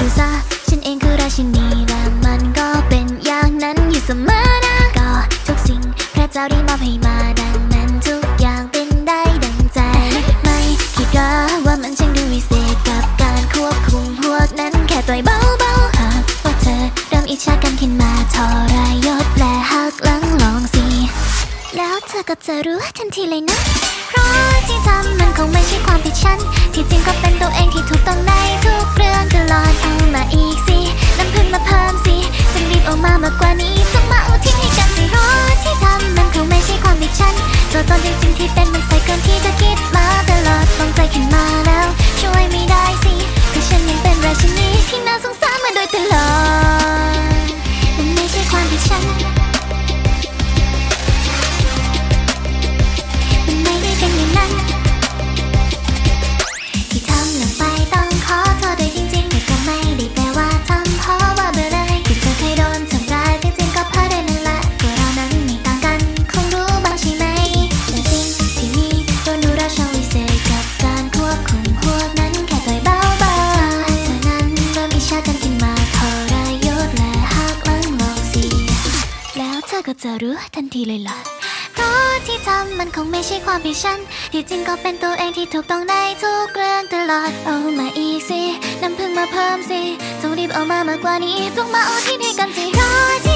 ดูซะฉันเองคือราชินีและมันก็เป็นอย่างนั้นอยู่เสมอนะก็ทุกสิ่งพระเจ้าได้มอบให้มาดังนั้นทุกอย่างเป็นได้ดังใจ ไม่คิดหรอว่ามันช่างดูวิเศษกับการควบคุมพวกนั้นแค่ต่อยเบาๆหากว่าเธอเริ่มอิจฉากันขึ้นมาทรายศและหักหลังลองสิแล้วเธอก็จะรู้ทันทีเลยนะ เพราะที่ทำมันคง ตอนจริงๆที่เป็น ก็จะรู้ทันทีเลยล่ะ เพราะที่ทำมันคงไม่ใช่ความผิดฉัน ที่จริงก็เป็นตัวเองที่ถูกต้องในทุกเรื่องตลอด เอามาอีกสิ น้ำพึ่งมาเพิ่มสิต้องรีบเอามามากกว่านี้ต้องมาเอาที่นี่กันสิรา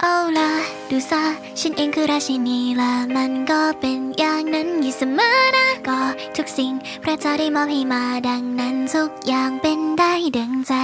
เอาล่ะดูซาฉันเองคือราชินีละมันก็เป็นอย่างนั้นอยู่เสมอนะก็ทุกสิ่ง พระเจ้าได้มอบให้มาดังนั้นทุกอย่างเป็นได้ดังใจ